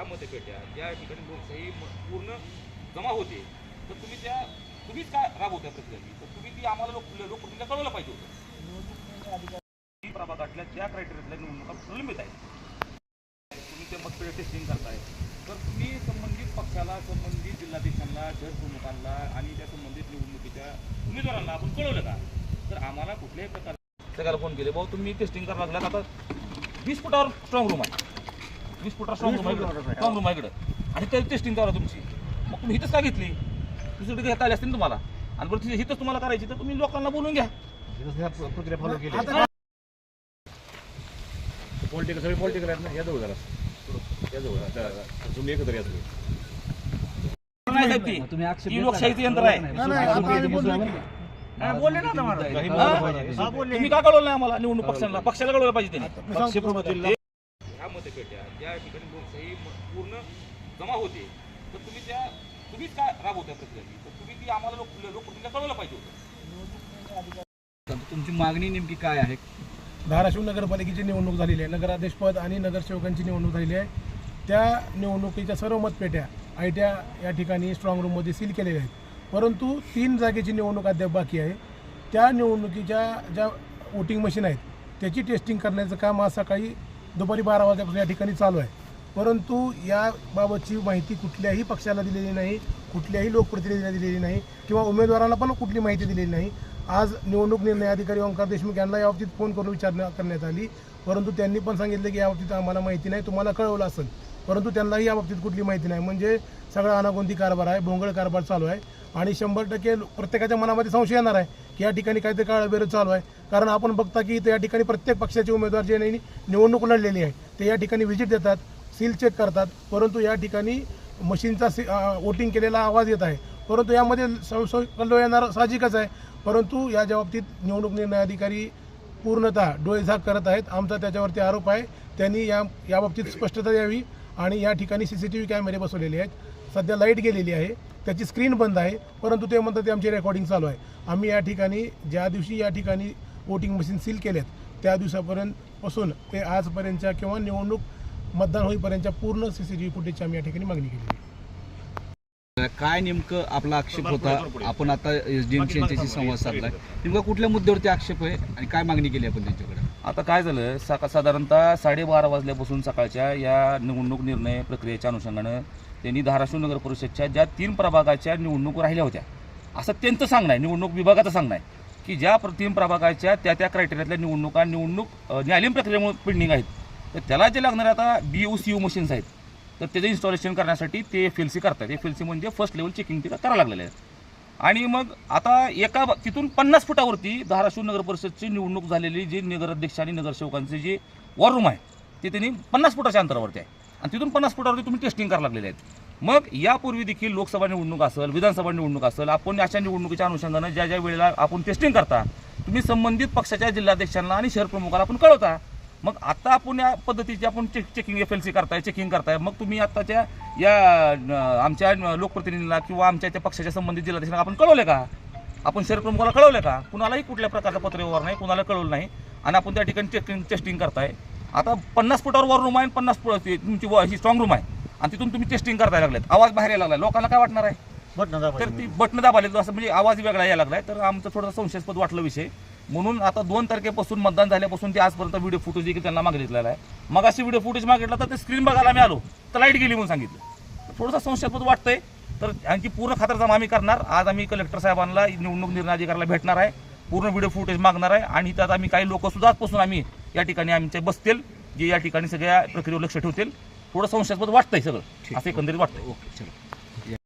ह्या मतपेट्या ज्या ठिकाणी लोकशाही पूर्ण जमा होते तर तुम्ही त्या तुम्हीच काय राबवत्या प्रक्रिया तर तुम्ही ती आम्हाला लोक लोकप्रतिनिधीला कळवलं पाहिजे होतं. प्रभागातल्या ज्या क्रायटेरियातल्या निवडणुका प्रलंबित आहेत. तुम्ही ते मतपेढी टेस्टिंग करताय. तर तुम्ही संबंधित पक्षाला संबंधित जिल्हाधीशांना शहर प्रमुखांना आणि त्या संबंधित निवडणुकीच्या उमेदवारांना आपण कळवलं का? तर आम्हाला कुठल्याही प्रकार सगळ्याला फोन केले भाऊ तुम्ही टेस्टिंग करायला लागला आता. वीस फुटावर स्ट्रॉंग रूम आहे. वीस फुटा स्ट्रॉंग रूम आहे स्ट्रॉंग रूम आहे? इकडं आणि ते टेस्टिंग करा तुमची. मग तुम्ही हिथंच का घेतली? दुसरीकडे घेता आली असते ना तुम्हाला. आणि बरं तिथे हिथंच तुम्हाला करायची तर तुम्ही लोकांना बोलून घ्या. प्रक्रिया फॉलो केली. पॉलिटिकल सगळे पॉलिटिकल आहेत ना? या जवळ जरा. या जवळ आता तुम्ही एकत्र या. तुम्ही ही लोकशाहीचं? यंत्र आहे. हा, बोलले ना. तुम्ही का कळवलं नाही आम्हाला? निवडणूक पक्षाला. पक्षाला कळवलं पाहिजे त्यांनी. ह्या मतपेट्या ज्या ठिकाणी लोकशाही पूर्ण जमा होते तर तुम्ही त्या तुम्हीच काय राबवत्या प्रक्रिया तर तुम्ही ती आम्हाला लोक लोकप्रतिनिधीला कळवलं पाहिजे होतं. तुमची मागणी नेमकी काय आहे? धाराशिव नगरपालिकेची निवडणूक झालेली आहे. नगराध्यक्षपद आणि नगरसेवकांची निवडणूक झालेली आहे. त्या निवडणुकीच्या सर्व मतपेट्या आयट्या या ठिकाणी स्ट्रॉंग रूममध्ये सील केलेल्या आहेत. परंतु तीन जागेची निवडणूक अद्याप बाकी आहे. त्या निवडणुकीच्या ज्या वोटिंग मशीन आहेत त्याची टेस्टिंग करण्याचं काम आज सकाळी दुपारी बारा वाजल्यापासून या ठिकाणी चालू आहे. परंतु याबाबतची माहिती कुठल्याही पक्षाला दिलेली नाही कुठल्याही लोकप्रतिनिधीला दिलेली नाही किंवा उमेदवाराला पण कुठली माहिती दिलेली नाही. आज निवडणूक निर्णय अधिकारी ओंकार देशमुख यांना याबाबतीत फोन करून विचारणा करण्यात आली. परंतु त्यांनी पण सांगितलं की याबाबतीत आम्हाला माहिती नाही. तुम्हाला कळवलं असेल. परंतु त्यांनाही याबाबतीत कुठली माहिती नाही. म्हणजे सगळा अनागोंदी कारभार आहे भोंगळ कारभार चालू आहे आणि शंभर टक्के प्रत्येकाच्या मनामध्ये संशय येणार आहे की या ठिकाणी काहीतरी काळाबेर चालू आहे. कारण आपण बघता की इथं या ठिकाणी प्रत्येक पक्षाचे उमेदवार जे नाही निवडणूक लढलेली आहे ते या ठिकाणी व्हिजिट देतात सील चेक करतात. परंतु या ठिकाणी मशीनचा सी वोटिंग केलेला आवाज येत आहे. परंतु यामध्ये संशय कल्लो येणार साहजिकच आहे. परंतु या बाबतीत निवडणूक निर्णय अधिकारी पूर्णतः डोळेझाक करत आहेत आमचा त्याच्यावरती आरोप आहे. त्यांनी या याबाबतीत स्पष्टता द्यावी. आणि या ठिकाणी सी सी टी व्ही कॅमेरे बसवलेले आहेत. सध्या लाइट गेलेली आहे. त्याची स्क्रीन बंद आहे. परंतु ते म्हणतात ते आमची रेकॉर्डिंग चालू आहे. आम्ही या ठिकाणी ज्या दिवशी या ठिकाणी वोटिंग मशीन सील केलेत त्या दिवसापर्यंत पासून ते आजपर्यंतच्या किंवा निवडणूक मतदान होईपर्यंतच्या पूर्ण सी सी टी व्ही फुटेजची आम्ही या ठिकाणी मागणी केली आहे. काय नेमकं आपला आक्षेप होता? आपण आता एस डी एमसी यांच्याशी संवाद साधलाय. नेमका कुठल्या मुद्द्यावरती आक्षेप आहे आणि काय मागणी केली आपण त्यांच्याकडे? आता काय झालं? सका साधारणतः साडेबारा वाजल्यापासून सकाळच्या या निवडणूक निर्णय प्रक्रियेच्या अनुषंगानं त्यांनी धाराशिव नगर परिषदच्या ज्या तीन प्रभागाच्या निवडणूक राहिल्या होत्या असं त्यांचं सांगणं आहे निवडणूक विभागाचं सांगणं आहे की ज्या प्र- तीन प्रभागाच्या त्या त्या क्रायटेरियातल्या निवडणुका निवडणूक न्यायालयीन प्रक्रियेमुळे पेंडिंग आहेत. तर त्याला जे लागणारे आता B U C U machines आहेत. तर त्याचं इन्स्टॉलेशन करण्यासाठी ते एफ एल सी करतात एफ एल सी म्हणजे फर्स्ट लेवल चेकिंग तिथं करायला लागलेलं आहे. आणि मग आता एका तिथून पन्नास फुटावरती धाराशिव नगर परिषदची निवडणूक झालेली जी नगराध्यक्ष आणि नगरसेवकांचे जे वॉर रूम आहे ते त्यांनी पन्नास फुटाच्या अंतरावरती आहे. आणि तिथून पन्नास फुटावरती तुम्ही टेस्टिंग करायला लागलेले आहेत. मग यापूर्वी देखील लोकसभा निवडणूक असेल विधानसभा निवडणूक असेल आपण अशा निवडणुकीच्या अनुषंगानं ज्या ज्या वेळेला आपण टेस्टिंग करता तुम्ही संबंधित पक्षाच्या जिल्हाध्यक्षांना आणि शहर प्रमुखाला आपण कळवता. मग आता आपण या पद्धतीची आपण check checking F L C करताय चेकिंग करताय. मग तुम्ही आताच्या या आमच्या न, लोकप्रतिनिधीला किंवा आमच्या त्या पक्षाच्या संबंधित जिल्हाध्यक्षांना आपण कळवले का? आपण शहर प्रमुखाला कळवलं का? कुणालाही कुठल्या प्रकारचा पत्रव्यवहार नाही कुणाला कळवलं नाही. आणि आपण त्या ठिकाणी टेस्टिंग टेस्टिंग करताय. आता पन्नास फुटावर वर रूम आहे आणि पन्नास फुट तुमची ही स्ट्रॉंग रूम आहे. आणि तिथून तुम्ही टेस्टिंग करताय लागलेत. आवाज बाहेर यायला लागलाय. लोकांना काय वाटणार आहे? बटन तर ती बटणं दाबाले असं म्हणजे आवाज वेगळा यायला लागलाय. तर आमचं थोडंसं संशयास्पद वाटलं विषय. म्हणून आता दोन तारखेपासून मतदान झाल्यापासून ते आजपर्यंत व्हिडिओ फुटेज देखील त्यांना मागितलेला आहे. मग अशी व्हिडिओ फुटेज मागितला तर ते स्क्रीन बघायला मी आलो तर लाइट गेली म्हणून सांगितलं. थोडंसं संशयास्पद वाटतंय तर आणखी पूर्ण खातरजमा आम्ही करणार. आज आम्ही कलेक्टर साहेबांना निवडणूक निर्णय अधिकाऱ्याला भेटणार आहे. पूर्ण व्हिडिओ फुटेज मागणार आहे. आणि त्यात आम्ही काही लोक सुद्धा आजपासून आम्ही या ठिकाणी आमचे बसतील जे या ठिकाणी सगळ्या प्रक्रियेवर लक्ष ठेवतील. थोडं संशयास्पद वाटतंय सगळं. असं एकंदरीत वाटतंय. ओके चलो.